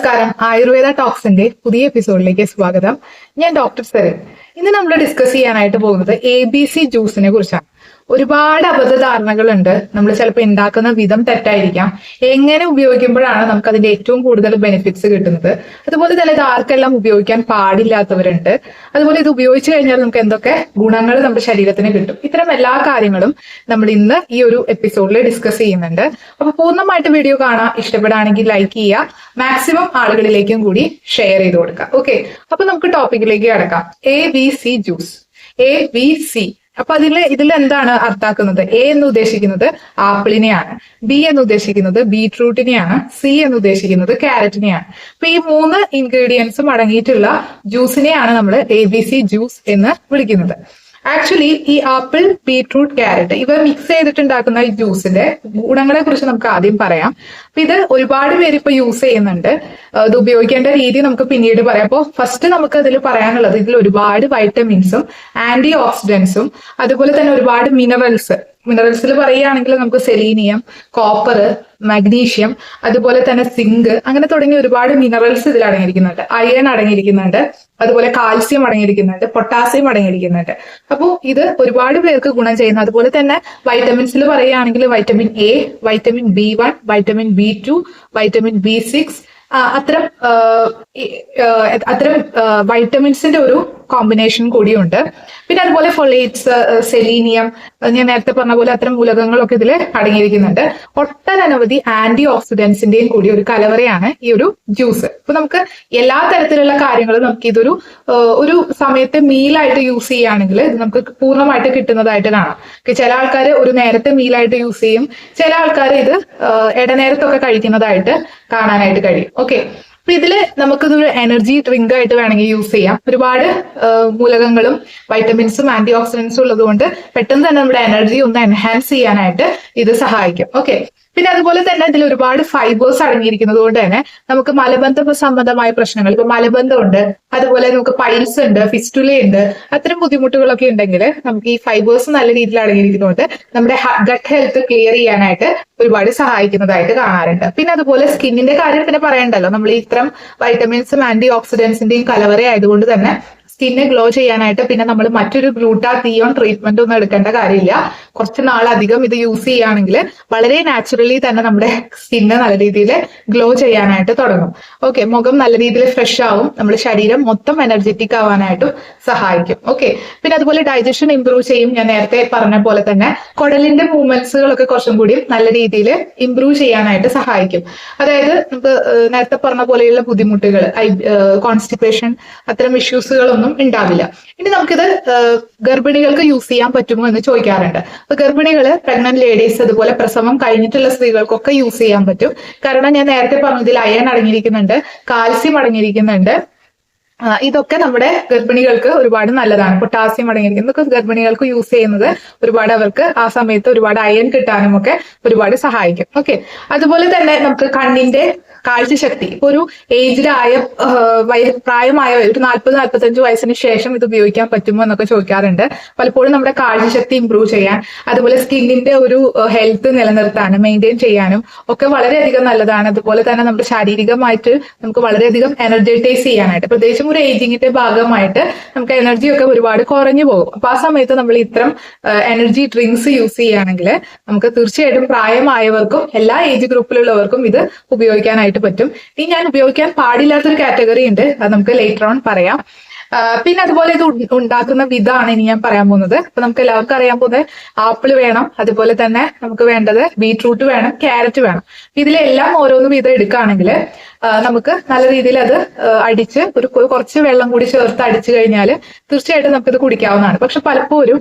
നമസ്കാരം. ആയുർവേദ ടോക്സിന്റെ പുതിയ എപ്പിസോഡിലേക്ക് സ്വാഗതം. ഞാൻ ഡോക്ടർ സരൺ ഇന്ന് നമ്മൾ ഡിസ്കസ് ചെയ്യാനായിട്ട് പോകുന്നത് എ ബി സി ജ്യൂസിനെ കുറിച്ചാണ്. ഒരുപാട് അബദ്ധധാരണകളുണ്ട്. നമ്മൾ ചിലപ്പോൾ ഉണ്ടാക്കുന്ന വിധം തെറ്റായിരിക്കാം. എങ്ങനെ ഉപയോഗിക്കുമ്പോഴാണ് നമുക്ക് അതിന്റെ ഏറ്റവും കൂടുതൽ ബെനിഫിറ്റ്സ് കിട്ടുന്നത്? അതുപോലെ തന്നെ ഇത് ആർക്കെല്ലാം ഉപയോഗിക്കാൻ പാടില്ലാത്തവരുണ്ട്. അതുപോലെ ഇത് ഉപയോഗിച്ചു കഴിഞ്ഞാൽ നമുക്ക് എന്തൊക്കെ ഗുണങ്ങൾ നമ്മുടെ ശരീരത്തിന് കിട്ടും? ഇത്തരം എല്ലാ കാര്യങ്ങളും നമ്മൾ ഇന്ന് ഈ ഒരു എപ്പിസോഡിൽ ഡിസ്കസ് ചെയ്യുന്നുണ്ട്. അപ്പൊ പൂർണമായിട്ട് വീഡിയോ കാണാൻ ഇഷ്ടപ്പെടുകയാണെങ്കിൽ ലൈക്ക് ചെയ്യുക. മാക്സിമം ആളുകളിലേക്കും കൂടി ഷെയർ ചെയ്ത് കൊടുക്കുക. ഓക്കെ അപ്പൊ നമുക്ക് ടോപ്പിക്കിലേക്ക് കിടക്കാം. A B C juice A B C അപ്പൊ അതിൽ ഇതിൽ എന്താണ് അർത്ഥാക്കുന്നത് എ എന്ന് ഉദ്ദേശിക്കുന്നത് ആപ്പിളിനെയാണ്. ബി എന്ന് ഉദ്ദേശിക്കുന്നത് ബീട്രൂട്ടിനെയാണ്. സി എന്ന് ഉദ്ദേശിക്കുന്നത് ക്യാരറ്റിനെയാണ്. അപ്പൊ ഈ മൂന്ന് ഇൻഗ്രീഡിയൻസും അടങ്ങിയിട്ടുള്ള ജ്യൂസിനെയാണ് നമ്മൾ എ ബി സി ജ്യൂസ് എന്ന് വിളിക്കുന്നത്. ആക്ച്വലി ഈ ആപ്പിൾ ബീട്രൂട്ട് ക്യാരറ്റ് ഇവ മിക്സ് ചെയ്തിട്ടുണ്ടാക്കുന്ന ജ്യൂസിന്റെ ഗുണങ്ങളെ കുറിച്ച് നമുക്ക് ആദ്യം പറയാം. അപ്പൊ ഇത് ഒരുപാട് പേര് ഇപ്പൊ യൂസ് ചെയ്യുന്നുണ്ട്. ഇത് ഉപയോഗിക്കേണ്ട രീതി നമുക്ക് പിന്നീട് പറയാം. അപ്പോൾ ഫസ്റ്റ് നമുക്ക് അതിൽ പറയാനുള്ളത് ഇതിൽ ഒരുപാട് വൈറ്റമിൻസും ആന്റി ഓക്സിഡൻസും അതുപോലെ തന്നെ ഒരുപാട് മിനറൽസ് മിനറൽസിൽ പറയുകയാണെങ്കിൽ നമുക്ക് സെലീനിയം കോപ്പർ മഗ്നീഷ്യം അതുപോലെ തന്നെ സിങ്ക് അങ്ങനെ തുടങ്ങിയ ഒരുപാട് മിനറൽസ് ഇതിൽ അടങ്ങിയിരിക്കുന്നുണ്ട്. അയൺ അടങ്ങിയിരിക്കുന്നുണ്ട്. അതുപോലെ കാൽസ്യം അടങ്ങിയിരിക്കുന്നുണ്ട്. പൊട്ടാസ്യം അടങ്ങിയിരിക്കുന്നുണ്ട്. അപ്പോൾ ഇത് ഒരുപാട് പേർക്ക് ഗുണം ചെയ്യുന്നു. അതുപോലെ തന്നെ വൈറ്റമിൻസിൽ പറയുകയാണെങ്കിൽ vitamin A vitamin B one vitamin B two vitamin B six അത്തരം അത്തരം വൈറ്റമിൻസിന്റെ ഒരു കോമ്പിനേഷൻ കൂടിയുണ്ട്. പിന്നെ അതുപോലെ ഫൊളേറ്റ്സ് സെലീനിയം ഞാൻ നേരത്തെ പറഞ്ഞ പോലെ അത്തരം മൂലകങ്ങളൊക്കെ ഇതിൽ അടങ്ങിയിരിക്കുന്നുണ്ട്. ഒട്ടനവധി ആന്റി ഓക്സിഡൻസിന്റെയും കൂടി ഒരു കലവറയാണ് ഈ ഒരു ജ്യൂസ് അപ്പൊ നമുക്ക് എല്ലാ തരത്തിലുള്ള കാര്യങ്ങളും നമുക്ക് ഇതൊരു ഒരു സമയത്ത് മീലായിട്ട് യൂസ് ചെയ്യുകയാണെങ്കിൽ ഇത് നമുക്ക് പൂർണമായിട്ട് കിട്ടുന്നതായിട്ട് കാണാം. ചില ആൾക്കാർ ഒരു നേരത്തെ മീലായിട്ട് യൂസ് ചെയ്യും. ചില ആൾക്കാർ ഇത് ഇടനേരത്തൊക്കെ കഴിക്കുന്നതായിട്ട് കാണാനായിട്ട് കഴിയും. ഓക്കെ അപ്പൊ ഇതിൽ നമുക്കിതൊരു എനർജി ഡ്രിങ്ക് ആയിട്ട് വേണമെങ്കിൽ യൂസ് ചെയ്യാം. ഒരുപാട് മൂലകങ്ങളും വൈറ്റമിൻസും ആന്റി ഓക്സിഡൻസും ഉള്ളതുകൊണ്ട് പെട്ടെന്ന് തന്നെ നമ്മുടെ എനർജി ഒന്ന് എൻഹാൻസ് ചെയ്യാനായിട്ട് ഇത് സഹായിക്കും. ഓക്കെ പിന്നെ അതുപോലെ തന്നെ ഇതിൽ ഒരുപാട് ഫൈബേഴ്സ് അടങ്ങിയിരിക്കുന്നത് കൊണ്ട് തന്നെ നമുക്ക് മലബന്ധ സംബന്ധമായ പ്രശ്നങ്ങൾ ഇപ്പൊ മലബന്ധമുണ്ട് അതുപോലെ നമുക്ക് പൈൽസ് ഉണ്ട് ഫിസ്റ്റുല ഉണ്ട് അത്തരം ബുദ്ധിമുട്ടുകളൊക്കെ ഉണ്ടെങ്കിൽ നമുക്ക് ഈ ഫൈബേഴ്സ് നല്ല രീതിയിൽ അടങ്ങിയിരിക്കുന്നതുകൊണ്ട് നമ്മുടെ ഗട്ട് ഹെൽത്ത് ക്ലിയർ ചെയ്യാനായിട്ട് ഒരുപാട് സഹായിക്കുന്നതായിട്ട് കാണാറുണ്ട്. പിന്നെ അതുപോലെ സ്കിന്നിന്റെ കാര്യം പിന്നെ പറയണ്ടല്ലോ. നമ്മൾ ഇത്തരം വൈറ്റമിൻസും ആന്റി ഓക്സിഡൻസിന്റെയും കലവറ ആയതുകൊണ്ട് തന്നെ സ്കിന്നെ ഗ്ലോ ചെയ്യാനായിട്ട് പിന്നെ നമ്മൾ മറ്റൊരു ഗ്ലൂട്ടാത്തിയോൺ ട്രീറ്റ്മെന്റ് ഒന്നും എടുക്കേണ്ട കാര്യമില്ല. കുറച്ച് നാളധികം ഇത് യൂസ് ചെയ്യുകയാണെങ്കിൽ വളരെ നാച്ചുറലി തന്നെ നമ്മുടെ സ്കിന്ന് നല്ല രീതിയിൽ ഗ്ലോ ചെയ്യാനായിട്ട് തുടങ്ങും. ഓക്കെ മുഖം നല്ല രീതിയിൽ ഫ്രഷ് ആവും. നമ്മുടെ ശരീരം മൊത്തം എനർജറ്റിക് ആവാനായിട്ടും സഹായിക്കും. ഓക്കെ പിന്നെ അതുപോലെ ഡൈജഷൻ ഇംപ്രൂവ് ചെയ്യും. ഞാൻ നേരത്തെ പറഞ്ഞ പോലെ തന്നെ കുടലിന്റെ മൂവ്മെന്റ്സുകളൊക്കെ കുറച്ചും കൂടി നല്ല രീതിയിൽ ഇംപ്രൂവ് ചെയ്യാനായിട്ട് സഹായിക്കും. അതായത് നമുക്ക് നേരത്തെ പറഞ്ഞ പോലെയുള്ള ബുദ്ധിമുട്ടുകൾ കോൺസ്റ്റിപ്പേഷൻ അത്തരം ഇഷ്യൂസുകളൊന്നും ഉണ്ടാവില്ല. ഇനി നമുക്കിത് ഗർഭിണികൾക്ക് യൂസ് ചെയ്യാൻ പറ്റുമോ എന്ന് ചോദിക്കാറുണ്ട്. അപ്പൊ ഗർഭിണികൾ പ്രഗ്നന്റ് ലേഡീസ് അതുപോലെ പ്രസവം കഴിഞ്ഞിട്ടുള്ള സ്ത്രീകൾക്കൊക്കെ യൂസ് ചെയ്യാൻ പറ്റും. കാരണം ഞാൻ നേരത്തെ പറഞ്ഞതിൽ അയൺ അടങ്ങിയിരിക്കുന്നുണ്ട് കാൽസ്യം അടങ്ങിയിരിക്കുന്നുണ്ട്. ഇതൊക്കെ നമ്മുടെ ഗർഭിണികൾക്ക് ഒരുപാട് നല്ലതാണ്. പൊട്ടാസ്യം അടങ്ങിയിരിക്കുന്നത് ഗർഭിണികൾക്ക് യൂസ് ചെയ്യുന്നത് ഒരുപാട് അവർക്ക് ആ സമയത്ത് ഒരുപാട് അയൺ കിട്ടാനും ഒക്കെ ഒരുപാട് സഹായിക്കും. ഓക്കെ. അതുപോലെ തന്നെ നമുക്ക് കണ്ണിന്റെ കാഴ്ചശക്തി. ഇപ്പൊ ഒരു ഏജിലായ പ്രായമായ ഒരു നാൽപ്പത് നാൽപ്പത്തഞ്ച് വയസ്സിന് ശേഷം ഇത് ഉപയോഗിക്കാൻ പറ്റുമോ എന്നൊക്കെ ചോദിക്കാറുണ്ട്. പലപ്പോഴും നമ്മുടെ കാഴ്ചശക്തി ഇമ്പ്രൂവ് ചെയ്യാൻ അതുപോലെ സ്കിന്നിന്റെ ഒരു ഹെൽത്ത് നിലനിർത്താനും മെയിന്റെയിൻ ചെയ്യാനും ഒക്കെ വളരെയധികം നല്ലതാണ്. അതുപോലെ തന്നെ നമ്മുടെ ശാരീരികമായിട്ട് നമുക്ക് വളരെയധികം എനർജറ്റൈസ് ചെയ്യാനായിട്ട്. പ്രത്യേകിച്ചും ഒരു ഏജിങ്ങിന്റെ ഭാഗമായിട്ട് നമുക്ക് എനർജി ഒക്കെ ഒരുപാട് കുറഞ്ഞു പോകും. അപ്പൊ ആ സമയത്ത് നമ്മൾ ഇത്തരം എനർജി ഡ്രിങ്ക്സ് യൂസ് ചെയ്യുകയാണെങ്കിൽ നമുക്ക് തീർച്ചയായിട്ടും പ്രായമായവർക്കും എല്ലാ ഏജ് ഗ്രൂപ്പിലുള്ളവർക്കും ഇത് ഉപയോഗിക്കാനായിട്ട് പറ്റും. ഇനി ഞാൻ ഉപയോഗിക്കാൻ പാടില്ലാത്തൊരു കാറ്റഗറി ഉണ്ട്. അത് നമുക്ക് ലേറ്റർ ഓൺ പറയാം. പിന്നെ അതുപോലെ ഇത് ഉണ്ടാക്കുന്ന വിധമാണ് ഇനി ഞാൻ പറയാൻ പോകുന്നത്. അപ്പൊ നമുക്ക് എല്ലാവർക്കും അറിയാൻ പോകുന്നത് ആപ്പിൾ വേണം. അതുപോലെ തന്നെ നമുക്ക് വേണ്ടത് ബീട്രൂട്ട് വേണം ക്യാരറ്റ് വേണം. ഇതിലെല്ലാം ഓരോന്ന് വിധം എടുക്കുകയാണെങ്കിൽ നമുക്ക് നല്ല രീതിയിൽ അത് അടിച്ച് ഒരു കുറച്ച് വെള്ളം കൂടി ചേർത്ത് അടിച്ചു കഴിഞ്ഞാൽ തീർച്ചയായിട്ടും നമുക്കിത് കുടിക്കാവുന്നതാണ്. പക്ഷെ പലപ്പോഴും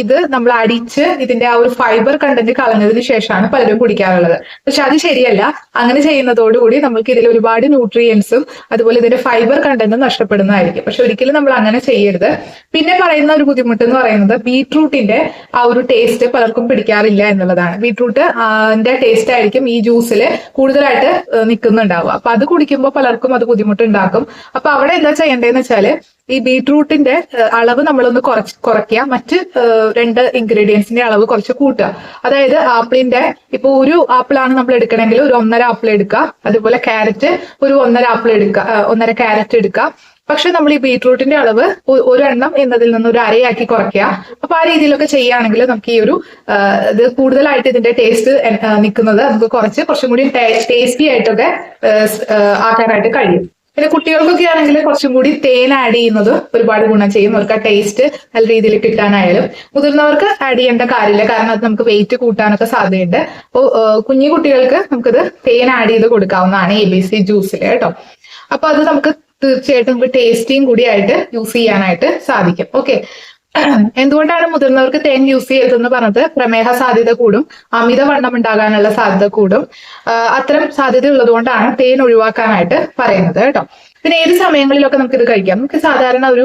ഇത് നമ്മൾ അടിച്ച് ഇതിന്റെ ആ ഒരു ഫൈബർ കണ്ടന്റ് കളഞ്ഞതിന് ശേഷമാണ് പലരും കുടിക്കാറുള്ളത്. പക്ഷെ അത് ശരിയല്ല. അങ്ങനെ ചെയ്യുന്നതോടുകൂടി നമുക്ക് ഇതിൽ ഒരുപാട് ന്യൂട്രിയൻസും അതുപോലെ ഇതിന്റെ ഫൈബർ കണ്ടന്റും നഷ്ടപ്പെടുന്നതായിരിക്കും. പക്ഷെ ഒരിക്കലും നമ്മൾ അങ്ങനെ ചെയ്യരുത്. പിന്നെ പറയുന്ന ഒരു ബുദ്ധിമുട്ട് എന്ന് പറയുന്നത് ബീട്രൂട്ടിന്റെ ആ ഒരു ടേസ്റ്റ് പലർക്കും പിടിക്കാറില്ല എന്നുള്ളതാണ്. ബീട്രൂട്ട് ടേസ്റ്റ് ആയിരിക്കും ഈ ജ്യൂസിൽ കൂടുതലായിട്ട് നിൽക്കുന്നുണ്ടാവുക. അപ്പൊ അത് കുടിക്കുമ്പോൾ പലർക്കും അത് ബുദ്ധിമുട്ടുണ്ടാക്കും. അപ്പൊ അവിടെ എന്താ ചെയ്യേണ്ടതെന്ന് വെച്ചാൽ ഈ ബീട്രൂട്ടിന്റെ അളവ് നമ്മളൊന്ന് കുറച്ച് കുറയ്ക്കുക. മറ്റ് രണ്ട് ഇൻഗ്രീഡിയൻസിന്റെ അളവ് കുറച്ച് കൂട്ടുക. അതായത് ആപ്പിളിന്റെ ഇപ്പൊ ഒരു ആപ്പിളാണ് നമ്മൾ എടുക്കണമെങ്കിൽ ഒരു ഒന്നര ആപ്പിൾ എടുക്കുക. അതുപോലെ ക്യാരറ്റ് ഒരു ഒന്നര ആപ്പിൾ എടുക്കുക ഒന്നര ക്യാരറ്റ് എടുക്കുക. പക്ഷെ നമ്മൾ ഈ ബീട്രൂട്ടിന്റെ അളവ് ഒരെണ്ണം എന്നതിൽ നിന്ന് ഒരു അരയാക്കി കുറയ്ക്കുക. അപ്പൊ ആ രീതിയിലൊക്കെ ചെയ്യുകയാണെങ്കിൽ നമുക്ക് ഈ ഒരു ഇത് കൂടുതലായിട്ട് ഇതിന്റെ ടേസ്റ്റ് നിൽക്കുന്നത് നമുക്ക് കുറച്ച് കുറച്ചും കൂടി ടേസ്റ്റി ആയിട്ടൊക്കെ ആക്കാനായിട്ട് കഴിയും. പിന്നെ കുട്ടികൾക്കൊക്കെ ആണെങ്കിൽ കുറച്ചും കൂടി തേൻ ആഡ് ചെയ്യുന്നത് ഒരുപാട് ഗുണം ചെയ്യും. അവർക്ക് ആ ടേസ്റ്റ് നല്ല രീതിയിൽ കിട്ടാനായാലും. മുതിർന്നവർക്ക് ആഡ് ചെയ്യേണ്ട കാര്യമില്ല. കാരണം അത് നമുക്ക് വെയിറ്റ് കൂട്ടാനൊക്കെ സാധ്യതയുണ്ട്. അപ്പോൾ കുഞ്ഞു കുട്ടികൾക്ക് നമുക്കിത് തേൻ ആഡ് ചെയ്ത് കൊടുക്കാവുന്നതാണ് എ ബി സി ജ്യൂസിൽ കേട്ടോ. അപ്പൊ അത് നമുക്ക് തീർച്ചയായിട്ടും നമുക്ക് ടേസ്റ്റിയും കൂടി ആയിട്ട് യൂസ് ചെയ്യാനായിട്ട് സാധിക്കും. ഓക്കെ എന്തുകൊണ്ടാണ് മുതിർന്നവർക്ക് തേൻ യൂസ് ചെയ്തതെന്ന് പറഞ്ഞത്? പ്രമേഹ സാധ്യത കൂടും അമിതവണ്ണം ഉണ്ടാകാനുള്ള സാധ്യത കൂടും. അത്തരം സാധ്യത ഉള്ളതുകൊണ്ടാണ് തേൻ ഒഴിവാക്കാനായിട്ട് പറയുന്നത് കേട്ടോ. പിന്നെ ഏത് സമയങ്ങളിലൊക്കെ നമുക്ക് ഇത് കഴിക്കാം? നമുക്ക് സാധാരണ ഒരു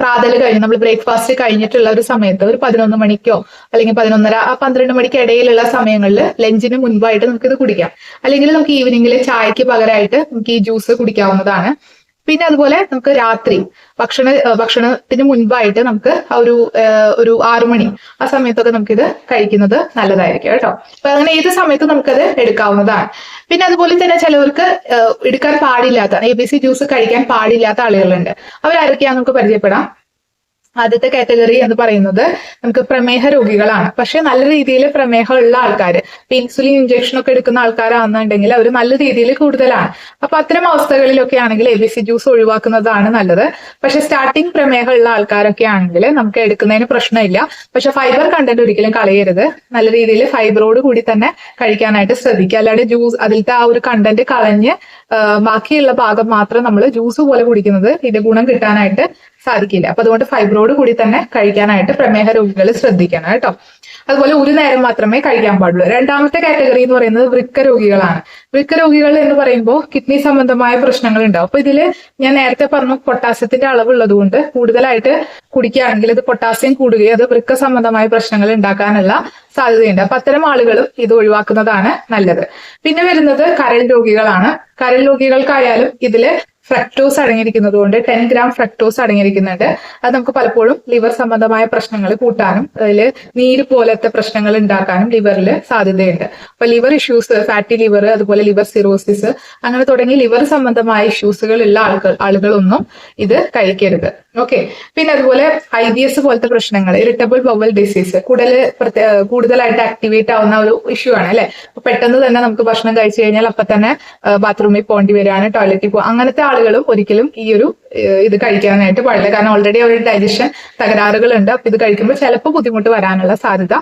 പ്രാതൽ കഴിഞ്ഞ് നമ്മൾ ബ്രേക്ക്ഫാസ്റ്റ് കഴിഞ്ഞിട്ടുള്ള ഒരു സമയത്ത് ഒരു പതിനൊന്ന് മണിക്കോ അല്ലെങ്കിൽ പതിനൊന്നര ആ പന്ത്രണ്ട് മണിക്ക് ഇടയിലുള്ള സമയങ്ങളിൽ ലഞ്ചിന് മുൻപായിട്ട് നമുക്ക് ഇത് കുടിക്കാം. അല്ലെങ്കിൽ നമുക്ക് ഈവനിങ്ങിൽ ചായക്ക് പകരമായിട്ട് നമുക്ക് ഈ ജ്യൂസ് കുടിക്കാവുന്നതാണ്. പിന്നെ അതുപോലെ നമുക്ക് രാത്രി ഭക്ഷണ ഭക്ഷണത്തിന് മുൻപായിട്ട് നമുക്ക് ഒരു ഒരു ആറു മണി ആ സമയത്തൊക്കെ നമുക്കിത് കഴിക്കുന്നത് നല്ലതായിരിക്കും കേട്ടോ. അപ്പൊ അങ്ങനെ ഏത് സമയത്ത് നമുക്കത് എടുക്കാവുന്നതാണ്. പിന്നെ അതുപോലെ തന്നെ ചിലവർക്ക് എടുക്കാൻ പാടില്ലാത്ത എ ബി സി ജ്യൂസ് കഴിക്കാൻ പാടില്ലാത്ത ആളുകളുണ്ട്. അവരാരൊക്കെയാ നമുക്ക് പരിചയപ്പെടാം. ആദ്യത്തെ കാറ്റഗറി എന്ന് പറയുന്നത് നമുക്ക് പ്രമേഹ രോഗികളാണ്. പക്ഷെ നല്ല രീതിയിൽ പ്രമേഹം ഉള്ള ആൾക്കാർ ഇപ്പൊ ഇൻസുലിൻ ഇഞ്ചക്ഷൻ ഒക്കെ എടുക്കുന്ന ആൾക്കാരാണെന്നുണ്ടെങ്കിൽ അവർ നല്ല രീതിയിൽ കൂടുതലാണ്. അപ്പൊ അത്തരം അവസ്ഥകളിലൊക്കെ ആണെങ്കിൽ എ ബി സി ജ്യൂസ് ഒഴിവാക്കുന്നതാണ് നല്ലത്. പക്ഷെ സ്റ്റാർട്ടിങ് പ്രമേഹം ഉള്ള ആൾക്കാരൊക്കെ ആണെങ്കിൽ നമുക്ക് എടുക്കുന്നതിന് പ്രശ്നമില്ല. പക്ഷെ ഫൈബർ കണ്ടന്റ് ഒരിക്കലും കളയരുത്. നല്ല രീതിയിൽ ഫൈബറോട് കൂടി തന്നെ കഴിക്കാനായിട്ട് ശ്രദ്ധിക്കുക. അല്ലാണ്ട് ജ്യൂസ് അതിലത്തെ ആ ഒരു കണ്ടന്റ് കളഞ്ഞ് ബാക്കിയുള്ള ഭാഗം മാത്രം നമ്മൾ ജ്യൂസ് പോലെ കുടിക്കുന്നത് ഇതിന്റെ ഗുണം കിട്ടാനായിട്ട് സാധിക്കില്ല. അപ്പൊ അതുകൊണ്ട് ഫൈബറോട് കൂടി തന്നെ കഴിക്കാനായിട്ട് പ്രമേഹ രോഗികൾ ശ്രദ്ധിക്കണം കേട്ടോ. അതുപോലെ ഒരു നേരം മാത്രമേ കഴിക്കാൻ പാടുള്ളൂ. രണ്ടാമത്തെ കാറ്റഗറി എന്ന് പറയുന്നത് വൃക്ക രോഗികളാണ്. വൃക്ക രോഗികൾ എന്ന് പറയുമ്പോൾ കിഡ്നി സംബന്ധമായ പ്രശ്നങ്ങൾ ഉണ്ടാവും അപ്പൊ ഇതിൽ ഞാൻ നേരത്തെ പറഞ്ഞു പൊട്ടാസ്യത്തിന്റെ അളവ് ഉള്ളതുകൊണ്ട് കൂടുതലായിട്ട് കുടിക്കുകയാണെങ്കിൽ ഇത് പൊട്ടാസ്യം കൂടുകയും അത് വൃക്ക സംബന്ധമായ പ്രശ്നങ്ങൾ ഉണ്ടാക്കാനുള്ള സാധ്യതയുണ്ട്. അപ്പൊ അത്തരം ആളുകളും ഇത് ഒഴിവാക്കുന്നതാണ് നല്ലത്. പിന്നെ വരുന്നത് കരൾ രോഗികളാണ്. കരൾ രോഗികൾക്കായാലും ഇതിൽ ഫ്രക്ടോസ് അടങ്ങിയിരിക്കുന്നത് കൊണ്ട് ടെൻ ഗ്രാം ഫ്രക്ടോസ് അടങ്ങിയിരിക്കുന്നുണ്ട്. അത് നമുക്ക് പലപ്പോഴും ലിവർ സംബന്ധമായ പ്രശ്നങ്ങൾ കൂട്ടാനും അതിൽ നീര് പോലത്തെ പ്രശ്നങ്ങൾ ഉണ്ടാക്കാനും ലിവറിൽ സാധ്യതയുണ്ട്. അപ്പൊ ലിവർ ഇഷ്യൂസ് ഫാറ്റി ലിവർ അതുപോലെ ലിവർ സിറോസിസ് അങ്ങനെ തുടങ്ങി ലിവർ സംബന്ധമായ ഇഷ്യൂസുകൾ ഉള്ള ആളുകൾ ആളുകളൊന്നും ഇത് കഴിക്കരുത്. ഓക്കെ പിന്നെ അതുപോലെ ഐ ബി എസ് പോലത്തെ പ്രശ്നങ്ങൾ ഇറിറ്റബിൾ ബവൽ ഡിസീസ് കൂടുതൽ കൂടുതലായിട്ട് ആക്ടിവേറ്റ് ആവുന്ന ഒരു ഇഷ്യൂ ആണ് അല്ലെ? പെട്ടെന്ന് തന്നെ നമുക്ക് ഭക്ഷണം കഴിച്ചു കഴിഞ്ഞാൽ അപ്പൊ തന്നെ ബാത്റൂമിൽ പോകേണ്ടി വരികയാണ് ടോയ്ലറ്റിൽ പോകും അങ്ങനത്തെ ആളുകളും ഒരിക്കലും ഈ ഒരു ഇത് കഴിക്കാനായിട്ട് പാടില്ല. കാരണം ഓൾറെഡി അവരുടെ ഡൈജഷൻ തകരാറുകളുണ്ട്. അപ്പൊ ഇത് കഴിക്കുമ്പോൾ ചിലപ്പോൾ ബുദ്ധിമുട്ട് വരാനുള്ള സാധ്യത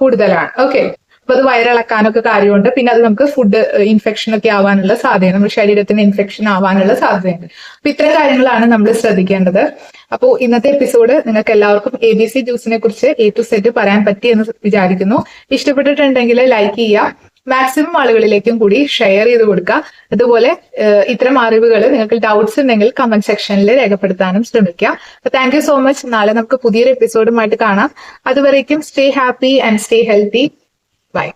കൂടുതലാണ്. ഓക്കെ അപ്പൊ അത് വയറിളക്കാനൊക്കെ കാര്യമുണ്ട്. പിന്നെ അത് നമുക്ക് ഫുഡ് ഇൻഫെക്ഷൻ ഒക്കെ ആവാനുള്ള സാധ്യത നമ്മുടെ ശരീരത്തിന് ഇൻഫെക്ഷൻ ആവാനുള്ള സാധ്യതയുണ്ട്. അപ്പൊ ഇത്തരം കാര്യങ്ങളാണ് നമ്മൾ ശ്രദ്ധിക്കേണ്ടത്. അപ്പോൾ ഇന്നത്തെ എപ്പിസോഡ് നിങ്ങൾക്ക് എല്ലാവർക്കും എ ബി സി ജ്യൂസിനെ കുറിച്ച് എ ടു സെറ്റ് പറയാൻ പറ്റി എന്ന് വിചാരിക്കുന്നു. ഇഷ്ടപ്പെട്ടിട്ടുണ്ടെങ്കിൽ ലൈക്ക് ചെയ്യുക. മാക്സിമം ആളുകളിലേക്കും കൂടി ഷെയർ ചെയ്ത് കൊടുക്കുക. അതുപോലെ ഇത്തരം അറിവുകൾ നിങ്ങൾക്ക് ഡൗട്ട്സ് ഉണ്ടെങ്കിൽ കമന്റ് സെക്ഷനിൽ രേഖപ്പെടുത്താനും ശ്രമിക്കുക. അപ്പൊ താങ്ക് സോ മച്ച് നാളെ നമുക്ക് പുതിയൊരു എപ്പിസോഡുമായിട്ട് കാണാം. അതുവരേക്കും stay happy and stay healthy bye